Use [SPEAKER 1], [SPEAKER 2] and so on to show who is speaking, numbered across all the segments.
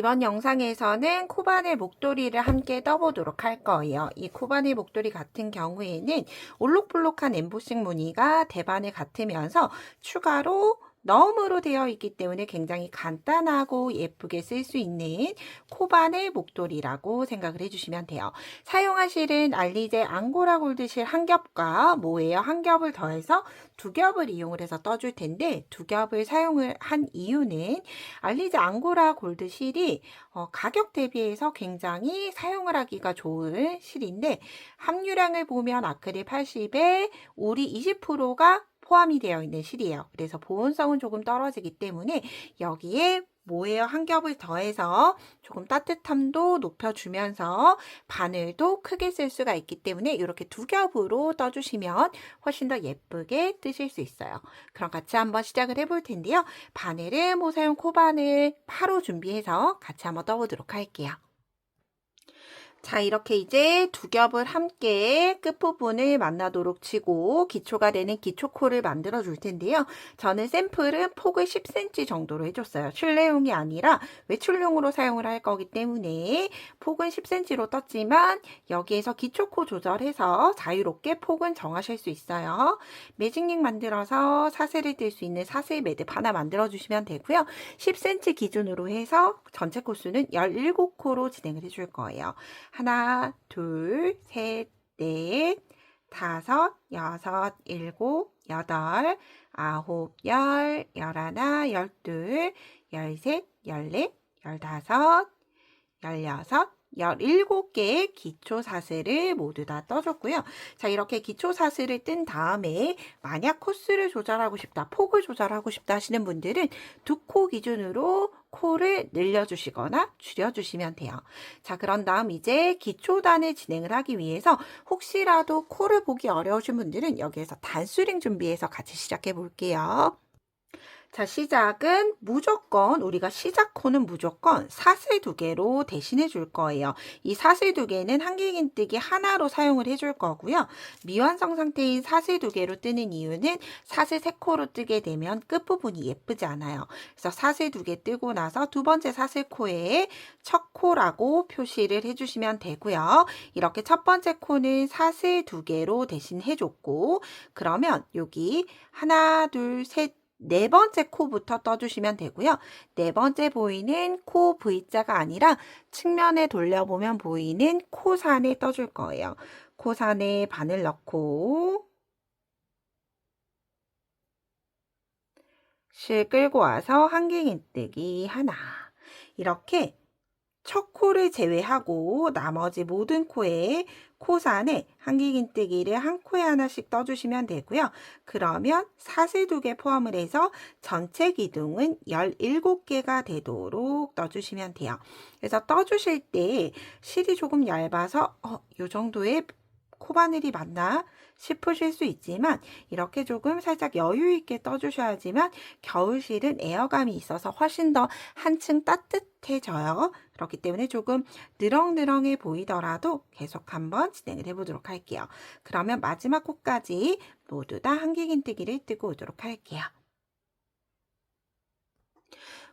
[SPEAKER 1] 이번 영상에서는 코바늘 목도리를 함께 떠보도록 할 거예요. 이 코바늘 목도리 같은 경우에는 올록볼록한 엠보싱 무늬가 대반을 같으면서 추가로 너음으로 되어 있기 때문에 굉장히 간단하고 예쁘게 쓸 수 있는 코바늘 목도리라고 생각을 해주시면 돼요. 사용하실은 알리제 앙고라 골드실 한 겹과 모에어 한 겹을 더해서 두 겹을 이용을 해서 떠줄 텐데 두 겹을 사용을 한 이유는 알리제 앙고라 골드실이 어, 가격 대비해서 굉장히 사용을 하기가 좋은 실인데 함유량을 보면 아크릴 80에 우리 20%가 포함이 되어 있는 실이에요. 그래서 보온성은 조금 떨어지기 때문에 여기에 모에어 한 겹을 더해서 조금 따뜻함도 높여주면서 바늘도 크게 쓸 수가 있기 때문에 이렇게 두 겹으로 떠주시면 훨씬 더 예쁘게 뜨실 수 있어요. 그럼 같이 한번 시작을 해볼 텐데요. 바늘은 모사용 코바늘 8호 준비해서 같이 한번 떠보도록 할게요. 자, 이렇게 이제 두 겹을 함께 끝부분을 만나도록 치고 기초가 되는 기초코를 만들어 줄 텐데요. 저는 샘플은 폭을 10cm 정도로 해줬어요. 실내용이 아니라 외출용으로 사용을 할 거기 때문에 폭은 10cm로 떴지만 여기에서 기초코 조절해서 자유롭게 폭은 정하실 수 있어요. 매직링 만들어서 사슬을 뜰 수 있는 사슬 매듭 하나 만들어 주시면 되고요. 10cm 기준으로 해서 전체 코수는 17코로 진행을 해줄 거예요. 하나, 둘, 셋, 넷, 다섯, 여섯, 일곱, 여덟, 아홉, 열, 열하나, 열둘, 열셋, 열넷, 열다섯, 열여섯, 17개의 기초 사슬을 모두 다 떠줬고요. 자, 이렇게 기초 사슬을 뜬 다음에 만약 코스를 조절하고 싶다, 폭을 조절하고 싶다 하시는 분들은 두 코 기준으로 코를 늘려주시거나 줄여주시면 돼요. 자, 그런 다음 이제 기초단을 진행을 하기 위해서 혹시라도 코를 보기 어려우신 분들은 여기에서 단수링 준비해서 같이 시작해 볼게요. 자, 시작은 무조건 우리가 시작 코는 무조건 사슬 두 개로 대신해 줄 거예요. 이 사슬 두 개는 한길긴뜨기 하나로 사용을 해줄 거고요. 미완성 상태인 사슬 두 개로 뜨는 이유는 사슬 세 코로 뜨게 되면 끝부분이 예쁘지 않아요. 그래서 사슬 두 개 뜨고 나서 두 번째 사슬 코에 첫 코라고 표시를 해 주시면 되고요. 이렇게 첫 번째 코는 사슬 두 개로 대신 해 줬고 그러면 여기 하나, 둘, 셋, 네 번째 코부터 떠주시면 되고요. 네 번째 보이는 코 V자가 아니라 측면에 돌려보면 보이는 코산에 떠줄 거예요. 코산에 바늘 넣고 실 끌고 와서 한길긴뜨기 하나 이렇게 첫 코를 제외하고 나머지 모든 코에 코산에 한길긴뜨기를 한 코에 하나씩 떠주시면 되고요. 그러면 사슬 두 개 포함을 해서 전체 기둥은 17개가 되도록 떠주시면 돼요. 그래서 떠주실 때 실이 조금 얇아서 어, 이 정도의 코바늘이 맞나 싶으실 수 있지만 이렇게 조금 살짝 여유 있게 떠주셔야지만 겨울실은 에어감이 있어서 훨씬 더 한층 따뜻해져요. 그렇기 때문에 조금 느렁느렁해 보이더라도 계속 한번 진행을 해보도록 할게요. 그러면 마지막 코까지 모두 다 한길긴뜨기를 뜨고 오도록 할게요.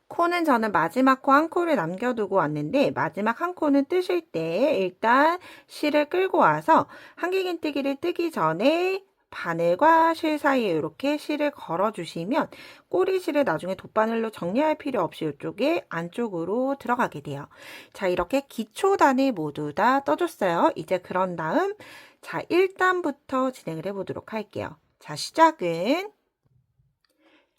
[SPEAKER 1] 코는 저는 마지막 코 한 코를 남겨두고 왔는데 마지막 한 코는 뜨실 때 일단 실을 끌고 와서 한길긴뜨기를 뜨기 전에 바늘과 실 사이에 이렇게 실을 걸어주시면 꼬리실을 나중에 돗바늘로 정리할 필요 없이 이쪽에 안쪽으로 들어가게 돼요. 자 이렇게 기초단을 모두 다 떠줬어요. 이제 그런 다음 자 1단부터 진행을 해보도록 할게요. 자 시작은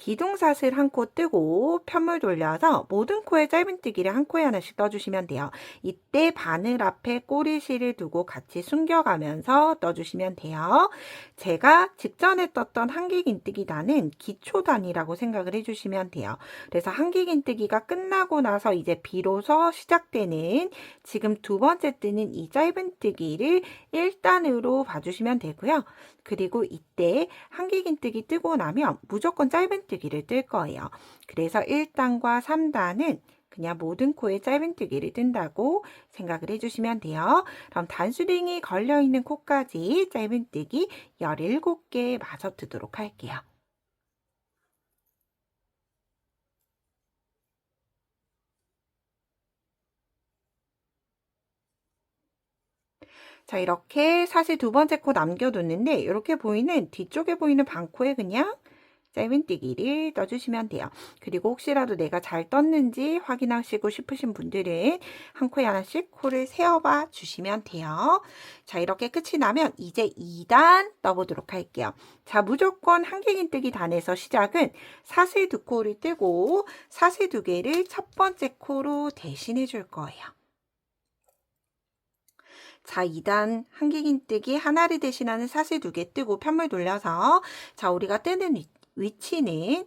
[SPEAKER 1] 기둥사슬 한 코 뜨고 편물 돌려서 모든 코에 짧은뜨기를 한 코에 하나씩 떠주시면 돼요. 이때 바늘 앞에 꼬리실을 두고 같이 숨겨가면서 떠주시면 돼요. 제가 직전에 떴던 한길긴뜨기단은 기초단이라고 생각을 해주시면 돼요. 그래서 한길긴뜨기가 끝나고 나서 이제 비로소 시작되는 지금 두 번째 뜨는 이 짧은뜨기를 1단으로 봐주시면 되고요. 그리고 이 때 한길긴뜨기 뜨고 나면 무조건 짧은뜨기를 뜰 거예요. 그래서 1단과 3단은 그냥 모든 코에 짧은뜨기를 뜬다고 생각을 해주시면 돼요. 그럼 단수링이 걸려있는 코까지 짧은뜨기 17개 마저 뜨도록 할게요. 자, 이렇게 사실 두 번째 코 남겨뒀는데 이렇게 보이는 뒤쪽에 보이는 반코에 그냥 짧은뜨기를 떠주시면 돼요. 그리고 혹시라도 내가 잘 떴는지 확인하시고 싶으신 분들은 한 코에 하나씩 코를 세어봐 주시면 돼요. 자, 이렇게 끝이 나면 이제 2단 떠보도록 할게요. 자, 무조건 한길긴뜨기 단에서 시작은 사슬 두 코를 뜨고 사슬 두 개를 첫 번째 코로 대신해 줄 거예요. 자, 2단 한길긴뜨기 하나를 대신하는 사슬 두 개 뜨고 편물 돌려서 자, 우리가 뜨는 위, 위치는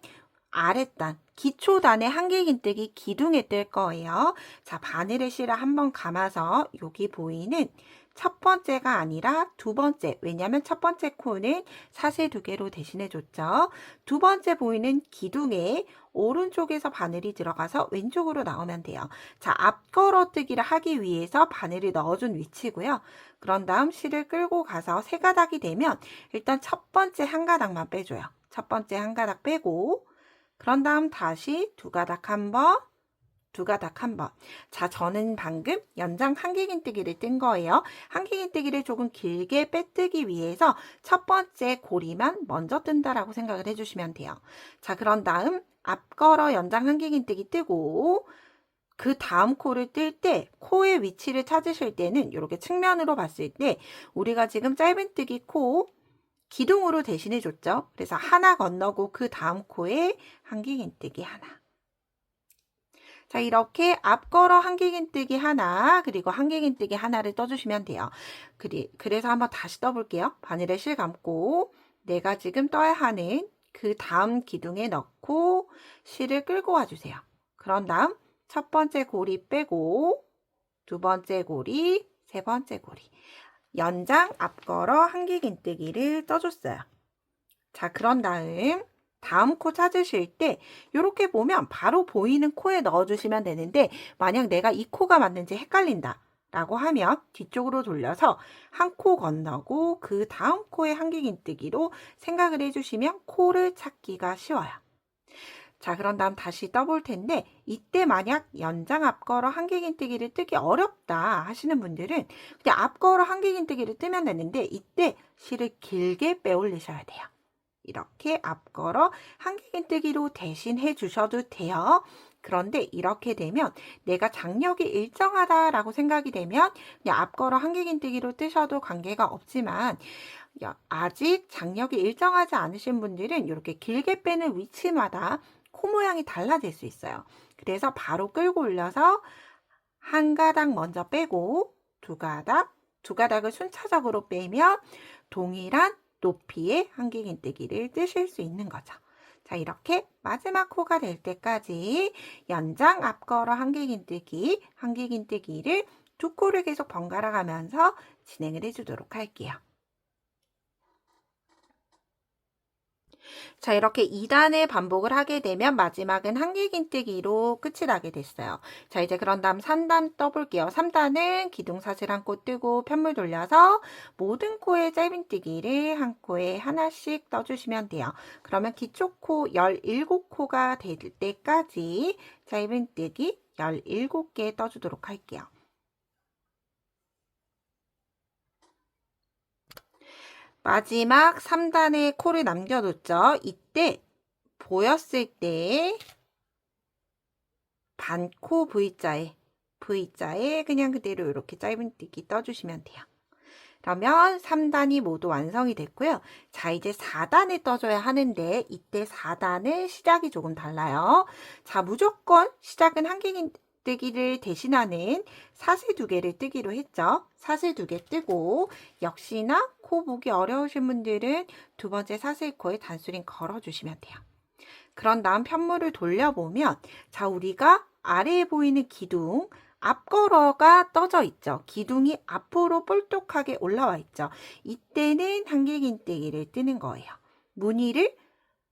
[SPEAKER 1] 아랫단, 기초단의 한길긴뜨기 기둥에 뜰 거예요. 자, 바늘의 실을 한번 감아서 여기 보이는 첫 번째가 아니라 두 번째. 왜냐하면 첫 번째 코는 사슬 두 개로 대신해 줬죠. 두 번째 보이는 기둥에 오른쪽에서 바늘이 들어가서 왼쪽으로 나오면 돼요. 자, 앞걸어뜨기를 하기 위해서 바늘을 넣어준 위치고요. 그런 다음 실을 끌고 가서 세 가닥이 되면 일단 첫 번째 한 가닥만 빼줘요. 첫 번째 한 가닥 빼고 그런 다음 다시 두 가닥 한 번, 두 가닥 한 번. 자, 저는 방금 연장 한길긴뜨기를 뜬 거예요. 한길긴뜨기를 조금 길게 빼뜨기 위해서 첫 번째 고리만 먼저 뜬다라고 생각을 해주시면 돼요. 자, 그런 다음 앞걸어 연장 한길긴뜨기 뜨고 그 다음 코를 뜰 때 코의 위치를 찾으실 때는 이렇게 측면으로 봤을 때 우리가 지금 짧은뜨기 코 기둥으로 대신해 줬죠. 그래서 하나 건너고 그 다음 코에 한길긴뜨기 하나. 자, 이렇게 앞걸어 한길긴뜨기 하나, 그리고 한길긴뜨기 하나를 떠주시면 돼요. 그리, 그래서 한번 다시 떠볼게요. 바늘에 실 감고 내가 지금 떠야 하는 그 다음 기둥에 넣고 실을 끌고 와주세요. 그런 다음 첫 번째 고리 빼고 두 번째 고리, 세 번째 고리. 연장 앞걸어 한길긴뜨기를 떠줬어요. 자, 그런 다음 다음 코 찾으실 때 이렇게 보면 바로 보이는 코에 넣어주시면 되는데 만약 내가 이 코가 맞는지 헷갈린다 라고 하면 뒤쪽으로 돌려서 한 코 건너고 그 다음 코에 한길긴뜨기로 생각을 해주시면 코를 찾기가 쉬워요. 자, 그런 다음 다시 떠볼 텐데 이때 만약 연장 앞걸어 한길긴뜨기를 뜨기 어렵다 하시는 분들은 그냥 앞걸어 한길긴뜨기를 뜨면 되는데 이때 실을 길게 빼올리셔야 돼요. 이렇게 앞걸어 한길긴뜨기로 대신해 주셔도 돼요. 그런데 이렇게 되면 내가 장력이 일정하다라고 생각이 되면 그냥 앞걸어 한길긴뜨기로 뜨셔도 관계가 없지만 아직 장력이 일정하지 않으신 분들은 이렇게 길게 빼는 위치마다 코 모양이 달라질 수 있어요. 그래서 바로 끌고 올려서 한 가닥 먼저 빼고 두 가닥, 두 가닥을 순차적으로 빼면 동일한 높이의 한길긴뜨기를 뜨실 수 있는 거죠. 자, 이렇게 마지막 코가 될 때까지 연장 앞걸어 한길긴뜨기, 한길긴뜨기를 두 코를 계속 번갈아 가면서 진행을 해주도록 할게요. 자, 이렇게 2단을 반복을 하게 되면 마지막은 한길긴뜨기로 끝이 나게 됐어요. 자, 이제 그런 다음 3단 떠볼게요. 3단은 기둥사슬 한 코 뜨고 편물 돌려서 모든 코에 짧은뜨기를 한 코에 하나씩 떠주시면 돼요. 그러면 기초코 17코가 될 때까지 짧은뜨기 17개 떠주도록 할게요. 마지막 3단에 코를 남겨뒀죠. 이때 보였을 때 반코 V자에 V자에 그냥 그대로 이렇게 짧은뜨기 떠주시면 돼요. 그러면 3단이 모두 완성이 됐고요. 자, 이제 4단에 떠줘야 하는데 이때 4단의 시작이 조금 달라요. 자, 무조건 시작은 한길긴 뜨기를 대신하는 사슬 두 개를 뜨기로 했죠. 사슬 두 개 뜨고 역시나 코 보기 어려우신 분들은 두 번째 사슬 코에 단수링 걸어주시면 돼요. 그런 다음 편물을 돌려보면 자 우리가 아래에 보이는 기둥 앞걸어가 떠져 있죠. 기둥이 앞으로 볼록하게 올라와 있죠. 이때는 한길긴뜨기를 뜨는 거예요. 무늬를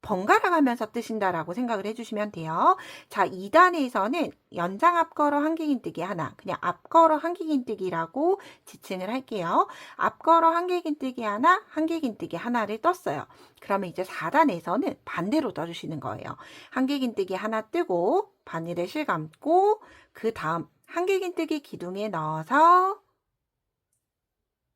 [SPEAKER 1] 번갈아 가면서 뜨신다라고 생각을 해주시면 돼요. 자, 2단에서는 연장 앞걸어 한길긴뜨기 하나, 그냥 앞걸어 한길긴뜨기라고 지칭을 할게요. 앞걸어 한길긴뜨기 하나, 한길긴뜨기 하나를 떴어요. 그러면 이제 4단에서는 반대로 떠주시는 거예요. 한길긴뜨기 하나 뜨고 바늘에 실 감고 그 다음 한길긴뜨기 기둥에 넣어서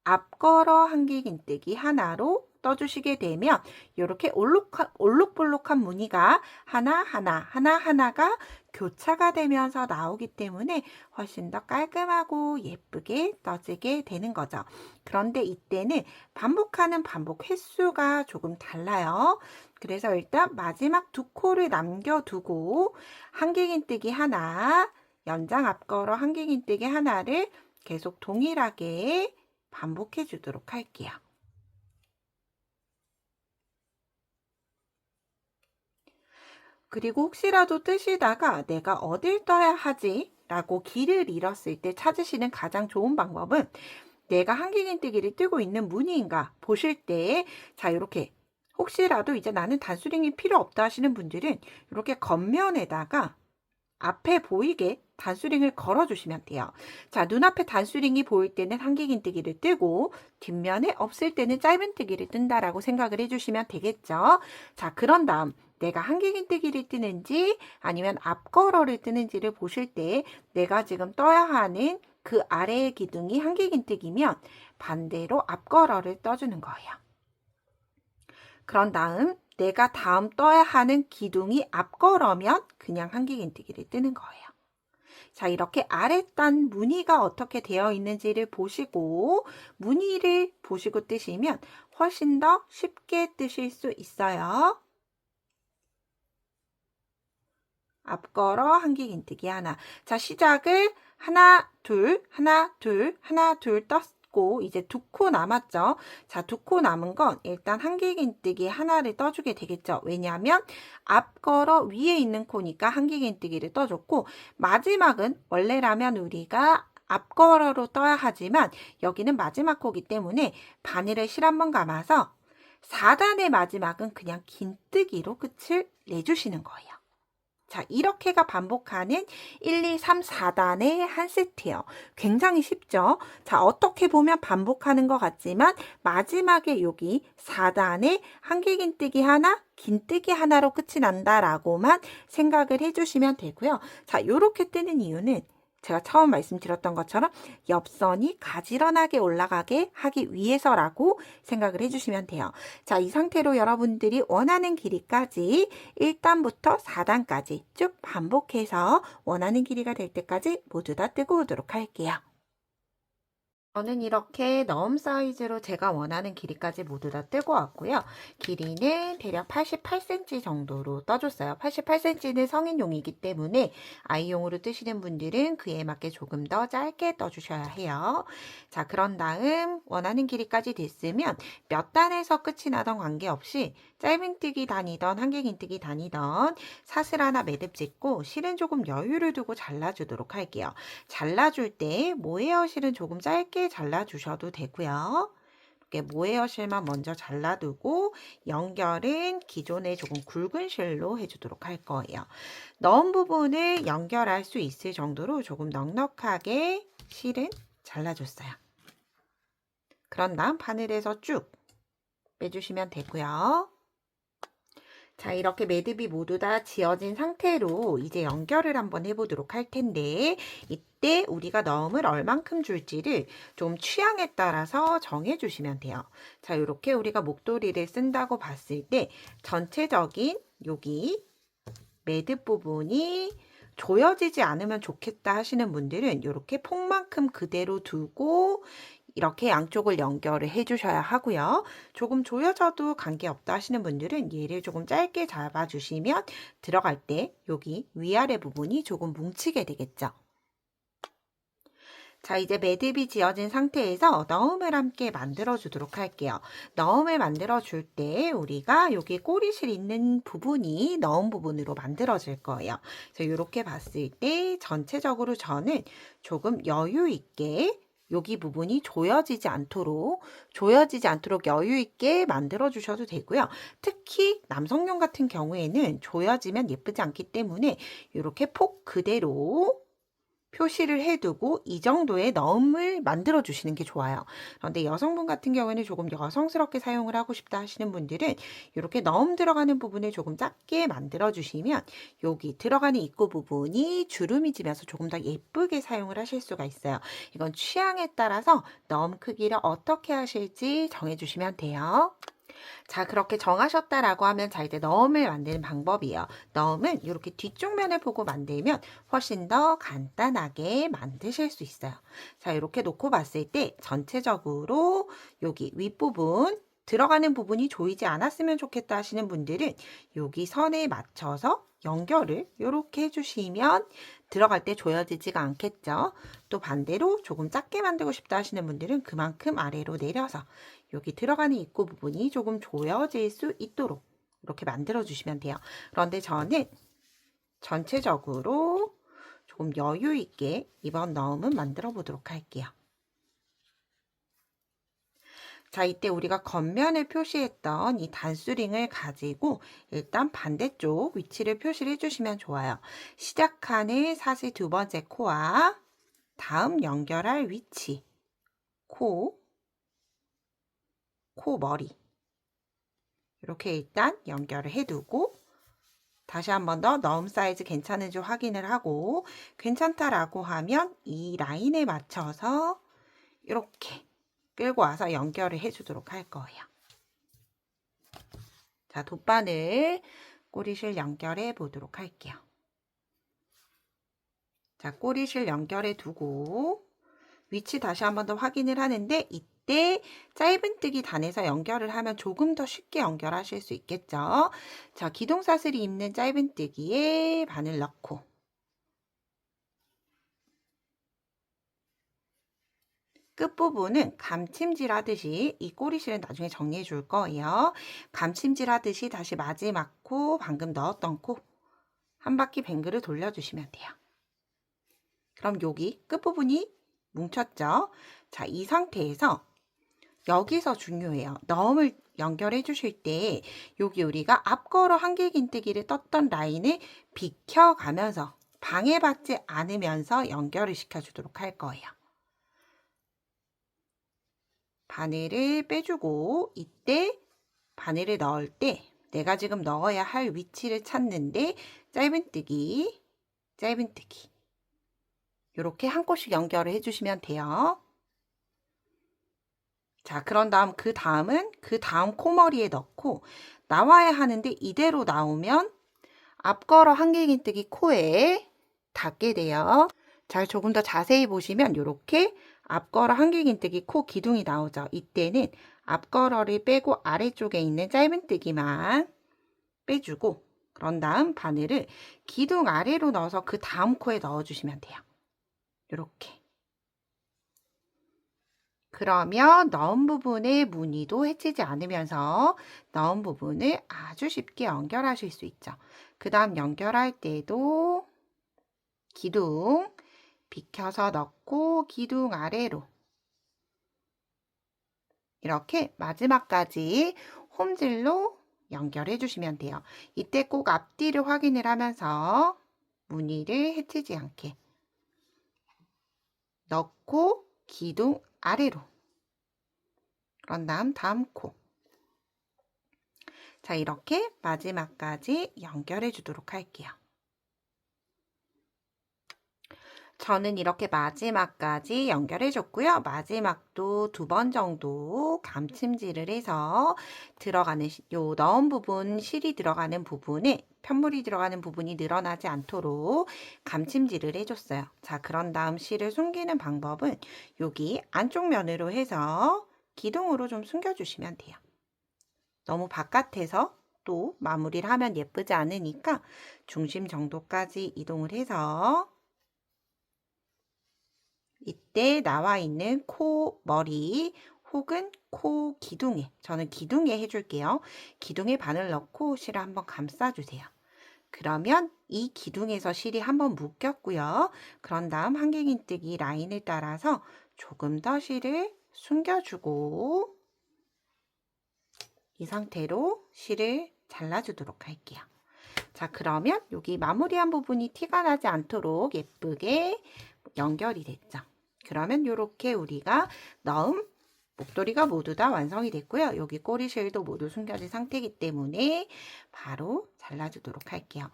[SPEAKER 1] 앞걸어 한길긴뜨기 하나로 떠주시게 되면 이렇게 올록한, 올록볼록한 무늬가 하나하나 하나하나가 교차가 되면서 나오기 때문에 훨씬 더 깔끔하고 예쁘게 떠지게 되는 거죠. 그런데 이때는 반복하는 반복 횟수가 조금 달라요. 그래서 일단 마지막 두 코를 남겨두고 한길긴뜨기 하나, 연장 앞걸어 한길긴뜨기 하나를 계속 동일하게 반복해 주도록 할게요. 그리고 혹시라도 뜨시다가 내가 어딜 떠야 하지? 라고 길을 잃었을 때 찾으시는 가장 좋은 방법은 내가 한길긴뜨기를 뜨고 있는 무늬인가 보실 때자 이렇게 혹시라도 이제 나는 단수링이 필요 없다 하시는 분들은 이렇게 겉면에다가 앞에 보이게 단수링을 걸어주시면 돼요. 자, 눈앞에 단수링이 보일 때는 한길긴뜨기를 뜨고 뒷면에 없을 때는 짧은뜨기를 뜬다라고 생각을 해주시면 되겠죠. 자, 그런 다음 내가 한길긴뜨기를 뜨는지 아니면 앞걸어를 뜨는지를 보실 때 내가 지금 떠야 하는 그 아래의 기둥이 한길긴뜨기면 반대로 앞걸어를 떠주는 거예요. 그런 다음 내가 다음 떠야 하는 기둥이 앞걸어면 그냥 한길긴뜨기를 뜨는 거예요. 자, 이렇게 아랫단 무늬가 어떻게 되어 있는지를 보시고 무늬를 보시고 뜨시면 훨씬 더 쉽게 뜨실 수 있어요. 앞걸어 한길긴뜨기 하나. 자, 시작을 하나, 둘, 하나, 둘, 하나, 둘 떴고 이제 두 코 남았죠. 자, 두 코 남은 건 일단 한길긴뜨기 하나를 떠주게 되겠죠. 왜냐하면 앞걸어 위에 있는 코니까 한길긴뜨기를 떠줬고 마지막은 원래라면 우리가 앞걸어로 떠야 하지만 여기는 마지막 코기 때문에 바늘을 실 한번 감아서 4단의 마지막은 그냥 긴뜨기로 끝을 내주시는 거예요. 자, 이렇게가 반복하는 1, 2, 3, 4단의 한 세트예요. 굉장히 쉽죠? 자, 어떻게 보면 반복하는 것 같지만 마지막에 여기 4단에 한길긴뜨기 하나, 긴뜨기 하나로 끝이 난다라고만 생각을 해주시면 되고요. 자, 이렇게 뜨는 이유는 제가 처음 말씀드렸던 것처럼 옆선이 가지런하게 올라가게 하기 위해서라고 생각을 해주시면 돼요. 자, 이 상태로 여러분들이 원하는 길이까지 1단부터 4단까지 쭉 반복해서 원하는 길이가 될 때까지 모두 다 뜨고 오도록 할게요. 저는 이렇게 너음 사이즈로 제가 원하는 길이까지 모두 다 뜨고 왔고요. 길이는 대략 88cm 정도로 떠줬어요. 88cm는 성인용이기 때문에 아이용으로 뜨시는 분들은 그에 맞게 조금 더 짧게 떠주셔야 해요. 자, 그런 다음 원하는 길이까지 됐으면 몇 단에서 끝이 나던 관계없이 짧은뜨기 다니던 한길긴뜨기 다니던 사슬 하나 매듭 짓고 실은 조금 여유를 두고 잘라주도록 할게요. 잘라줄 때 모헤어 실은 조금 짧게 잘라주셔도 되고요. 이렇게 모헤어 실만 먼저 잘라두고 연결은 기존에 조금 굵은 실로 해주도록 할 거예요. 넣은 부분을 연결할 수 있을 정도로 조금 넉넉하게 실은 잘라줬어요. 그런 다음 바늘에서 쭉 빼주시면 되고요. 자, 이렇게 매듭이 모두 다 지어진 상태로 이제 연결을 한번 해보도록 할 텐데, 이때 우리가 넣음을 얼만큼 줄지를 좀 취향에 따라서 정해주시면 돼요. 자, 이렇게 우리가 목도리를 쓴다고 봤을 때, 전체적인 여기 매듭 부분이 조여지지 않으면 좋겠다 하시는 분들은 이렇게 폭만큼 그대로 두고 이렇게 양쪽을 연결을 해주셔야 하고요. 조금 조여져도 관계없다 하시는 분들은 얘를 조금 짧게 잡아주시면 들어갈 때 여기 위아래 부분이 조금 뭉치게 되겠죠. 자, 이제 매듭이 지어진 상태에서 넣음을 함께 만들어 주도록 할게요. 넣음을 만들어 줄 때 우리가 여기 꼬리실 있는 부분이 넣음 부분으로 만들어질 거예요. 그래서 이렇게 봤을 때 전체적으로 저는 조금 여유 있게 여기 부분이 조여지지 않도록 조여지지 않도록 여유 있게 만들어 주셔도 되고요. 특히 남성용 같은 경우에는 조여지면 예쁘지 않기 때문에 이렇게 폭 그대로 표시를 해두고 이 정도의 너음을 만들어 주시는 게 좋아요. 그런데 여성분 같은 경우에는 조금 여성스럽게 사용을 하고 싶다 하시는 분들은 이렇게 너음 들어가는 부분을 조금 작게 만들어 주시면 여기 들어가는 입구 부분이 주름이 지면서 조금 더 예쁘게 사용을 하실 수가 있어요. 이건 취향에 따라서 너음 크기를 어떻게 하실지 정해 주시면 돼요. 자, 그렇게 정하셨다라고 하면 자, 이제 너음을 만드는 방법이에요. 너음은 이렇게 뒤쪽 면을 보고 만들면 훨씬 더 간단하게 만드실 수 있어요. 자, 이렇게 놓고 봤을 때 전체적으로 여기 윗부분 들어가는 부분이 조이지 않았으면 좋겠다 하시는 분들은 여기 선에 맞춰서 연결을 이렇게 해주시면 들어갈 때 조여지지가 않겠죠. 또 반대로 조금 작게 만들고 싶다 하시는 분들은 그만큼 아래로 내려서 여기 들어가는 입구 부분이 조금 조여질 수 있도록 이렇게 만들어 주시면 돼요. 그런데 저는 전체적으로 조금 여유 있게 이번 너음은 만들어 보도록 할게요. 자, 이때 우리가 겉면을 표시했던 이 단수링을 가지고 일단 반대쪽 위치를 표시를 해주시면 좋아요. 시작하는 사슬 두 번째 코와 다음 연결할 위치, 코, 코 머리. 이렇게 일단 연결을 해두고 다시 한 번 더 너음 사이즈 괜찮은지 확인을 하고 괜찮다라고 하면 이 라인에 맞춰서 이렇게 끌고 와서 연결을 해주도록 할 거예요. 자, 돗바늘 꼬리실 연결해 보도록 할게요. 자, 꼬리실 연결해 두고 위치 다시 한 번 더 확인을 하는데 이 때 짧은뜨기 단에서 연결을 하면 조금 더 쉽게 연결하실 수 있겠죠. 자, 기동사슬이 있는 짧은뜨기에 바늘 넣고 끝부분은 감침질 하듯이 이 꼬리실은 나중에 정리해 줄 거예요. 감침질 하듯이 다시 마지막 코, 방금 넣었던 코 한 바퀴 뱅글을 돌려주시면 돼요. 그럼 여기 끝부분이 뭉쳤죠? 자, 이 상태에서 여기서 중요해요. 너음을 연결해 주실 때 여기 우리가 앞걸어 한길긴뜨기를 떴던 라인을 비켜가면서 방해받지 않으면서 연결을 시켜주도록 할 거예요. 바늘을 빼주고 이때 바늘을 넣을 때 내가 지금 넣어야 할 위치를 찾는데 짧은뜨기, 짧은뜨기 이렇게 한 곳씩 연결을 해주시면 돼요. 자, 그런 다음 그 다음은 그 다음 코머리에 넣고 나와야 하는데 이대로 나오면 앞걸어 한길긴뜨기 코에 닿게 돼요. 자, 조금 더 자세히 보시면 이렇게 앞걸어 한길긴뜨기 코 기둥이 나오죠. 이때는 앞걸어를 빼고 아래쪽에 있는 짧은뜨기만 빼주고 그런 다음 바늘을 기둥 아래로 넣어서 그 다음 코에 넣어주시면 돼요. 이렇게. 그러면 넣은 부분의 무늬도 해치지 않으면서 넣은 부분을 아주 쉽게 연결하실 수 있죠. 그 다음 연결할 때도 기둥 비켜서 넣고 기둥 아래로 이렇게 마지막까지 홈질로 연결해 주시면 돼요. 이때 꼭 앞뒤를 확인을 하면서 무늬를 해치지 않게 넣고 기둥 아래로 그런 다음 다음 코. 자, 이렇게 마지막까지 연결해 주도록 할게요. 저는 이렇게 마지막까지 연결해 줬고요. 마지막도 두 번 정도 감침질을 해서 들어가는 시- 요 넣은 부분, 실이 들어가는 부분에 편물이 들어가는 부분이 늘어나지 않도록 감침질을 해줬어요. 자, 그런 다음 실을 숨기는 방법은 여기 안쪽 면으로 해서 기둥으로 좀 숨겨주시면 돼요. 너무 바깥에서 또 마무리를 하면 예쁘지 않으니까 중심 정도까지 이동을 해서 이때 나와 있는 코 머리 혹은 코 기둥에 저는 기둥에 해줄게요. 기둥에 바늘 넣고 실을 한번 감싸주세요. 그러면 이 기둥에서 실이 한번 묶였고요. 그런 다음 한길긴뜨기 라인을 따라서 조금 더 실을 숨겨주고 이 상태로 실을 잘라주도록 할게요. 자, 그러면 여기 마무리한 부분이 티가 나지 않도록 예쁘게 연결이 됐죠. 그러면 이렇게 우리가 넣은 목도리가 모두 다 완성이 됐고요. 여기 꼬리실도 모두 숨겨진 상태이기 때문에 바로 잘라주도록 할게요.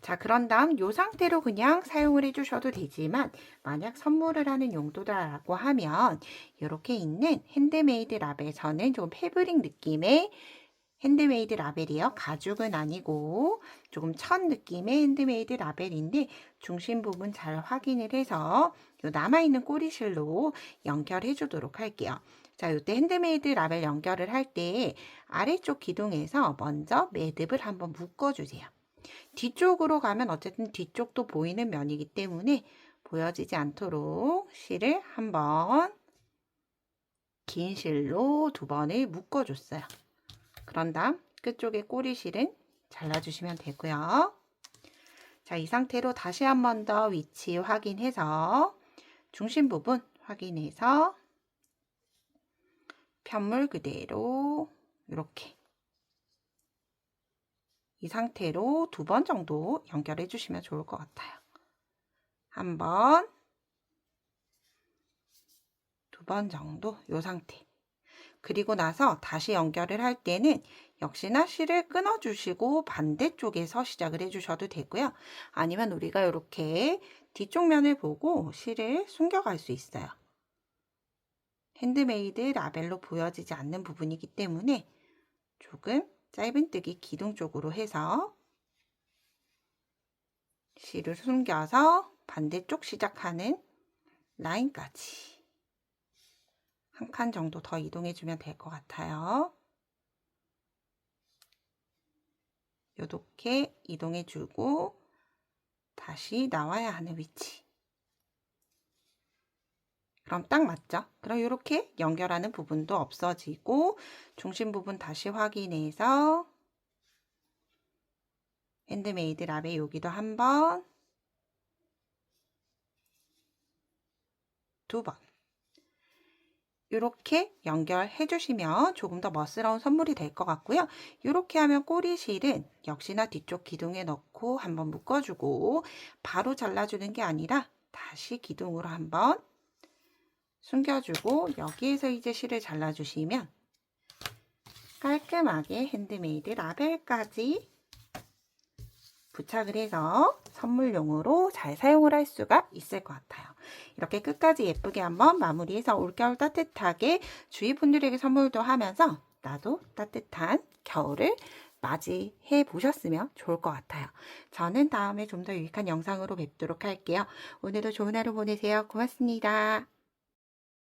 [SPEAKER 1] 자, 그런 다음 이 상태로 그냥 사용을 해주셔도 되지만 만약 선물을 하는 용도다라고 하면 이렇게 있는 핸드메이드 라벨 저는 좀 패브릭 느낌의 핸드메이드 라벨이요. 가죽은 아니고 조금 천 느낌의 핸드메이드 라벨인데 중심 부분 잘 확인을 해서 요 남아있는 꼬리실로 연결해 주도록 할게요. 자, 이때 핸드메이드 라벨 연결을 할 때 아래쪽 기둥에서 먼저 매듭을 한번 묶어주세요. 뒤쪽으로 가면 어쨌든 뒤쪽도 보이는 면이기 때문에 보여지지 않도록 실을 한번 긴 실로 두 번을 묶어줬어요. 그런 다음 끝쪽에 꼬리실은 잘라주시면 되고요. 자, 이 상태로 다시 한 번 더 위치 확인해서 중심 부분 확인해서 편물 그대로 이렇게 이 상태로 두 번 정도 연결해 주시면 좋을 것 같아요. 한 번, 두 번 정도 이 상태. 그리고 나서 다시 연결을 할 때는 역시나 실을 끊어 주시고 반대쪽에서 시작을 해 주셔도 되고요. 아니면 우리가 이렇게 뒤쪽 면을 보고 실을 숨겨갈 수 있어요. 핸드메이드 라벨로 보여지지 않는 부분이기 때문에 조금 짧은뜨기 기둥 쪽으로 해서 실을 숨겨서 반대쪽 시작하는 라인까지 한 칸 정도 더 이동해 주면 될 것 같아요. 이렇게 이동해 주고 다시 나와야 하는 위치. 그럼 딱 맞죠? 그럼 이렇게 연결하는 부분도 없어지고 중심 부분 다시 확인해서 핸드메이드 라벨 여기도 한 번, 두 번. 이렇게 연결해 주시면 조금 더 멋스러운 선물이 될 것 같고요. 이렇게 하면 꼬리실은 역시나 뒤쪽 기둥에 넣고 한번 묶어주고 바로 잘라주는 게 아니라 다시 기둥으로 한번 숨겨주고 여기에서 이제 실을 잘라주시면 깔끔하게 핸드메이드 라벨까지 부착을 해서 선물용으로 잘 사용을 할 수가 있을 것 같아요. 이렇게 끝까지 예쁘게 한번 마무리해서 올겨울 따뜻하게 주위 분들에게 선물도 하면서 나도 따뜻한 겨울을 맞이해 보셨으면 좋을 것 같아요. 저는 다음에 좀 더 유익한 영상으로 뵙도록 할게요. 오늘도 좋은 하루 보내세요. 고맙습니다.